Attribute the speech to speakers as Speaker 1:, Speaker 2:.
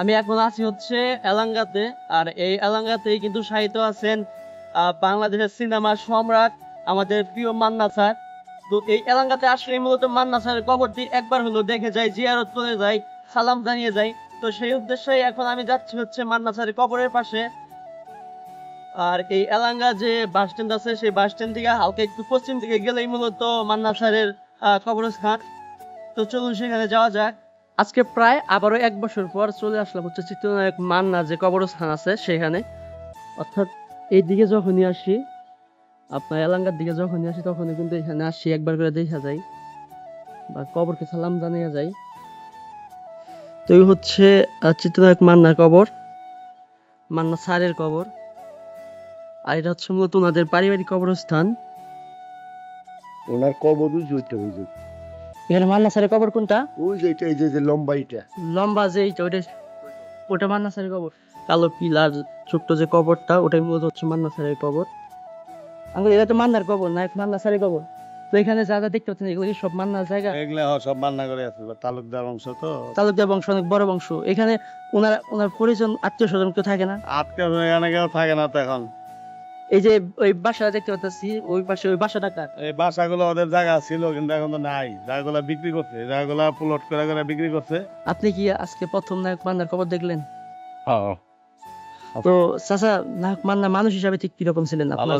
Speaker 1: আমি এখন আছি হচ্ছে এলাঙ্গাতে, আর এই এলাঙ্গাতেই কিন্তু সাহিত্য আছেন বাংলাদেশের সিনেমার সম্রাট আমাদের প্রিয় মান্না স্যার। তো এই এলাঙ্গাতে আসলে মূলত মান্না স্যারের কবরটি একবার হলো দেখে যাই, জিয়ারত করে যাই, সালাম জানিয়ে যাই। তো সেই উদ্দেশ্যে এখন আমি যাচ্ছি হচ্ছে মান্না স্যারের কবরের পাশে। আর এই এলাঙ্গা যে বাস স্ট্যান্ড আছে, সেই বাস স্ট্যান্ড থেকে হালকা একটু পশ্চিম দিকে গেলেই মূলত মান্না স্যারের কবরস্থান। তো চলুন সেখানে যাওয়া যাক। আজকে প্রায় আবারও এক বছর পর চলে আসলাম হচ্ছে চিত্রনায়ক মান্না যে কবরস্থান আছে সেখানে। অর্থাৎ এই দিকে যখনই আসি, আপনার এলাঙ্গার দিকে যখনই আসি, তখনই কিন্তু এখানে আসি, একবার করে দেখা যায় বা কবরকে সালাম জানিয়ে যাই। তো এই হচ্ছে চিত্রনায়ক মান্নার কবর, মান্না স্যারের কবর। আর এটা হচ্ছে মূলত ওনাদের পারিবারিক কবরস্থান।
Speaker 2: ওনার কবর ওই যে ওইটা ওই যে
Speaker 1: এখানে মান্না স্যারের কবর কোনটা?
Speaker 2: ওই যে এটা এই যে যে লম্বা এটা
Speaker 1: লম্বা যে এইটা ওইটা ওটা মান্না স্যারের কবর। কালো পিলার ছোট্ট যে কবরটা ওটাই মূলত হচ্ছে মান্না স্যারের কবর আঙ্গুল এটা তো মান্নার কবর না মান্না স্যারের কবর। তো এখানে যা যা দেখতে পাচ্ছেন এগুলো কি সব মান্নার জায়গা?
Speaker 2: এগুলা হ, সব মান্না করে আছে বা তালুকদার অংশ তো।
Speaker 1: তালুকদার বংশ অনেক বড় বংশ। এখানে ওনার ওনার পরিজন আত্মীয় স্বজন কেউ থাকে না?
Speaker 2: আজকে এখানে কেউ থাকে না তো এখন।
Speaker 1: এই যে ওই বাসা দেখতে পাচ্ছি ওই পাশে ওই বাসাটা কার?
Speaker 2: এই বাসাগুলো ওদের জায়গা ছিল কিন্তু এখন তো নাই। জায়গাগুলো বিক্রি করছে জায়গাগুলো প্লট করে করে বিক্রি করছে।
Speaker 1: আপনি কি আজকে প্রথম নায়ক মান্নার খবর দেখলেন?
Speaker 2: হ্যাঁ।
Speaker 1: তো চাচা নায়ক মান্না মানুষ হিসাবে ঠিক কীরকম ছিলেন আপনার?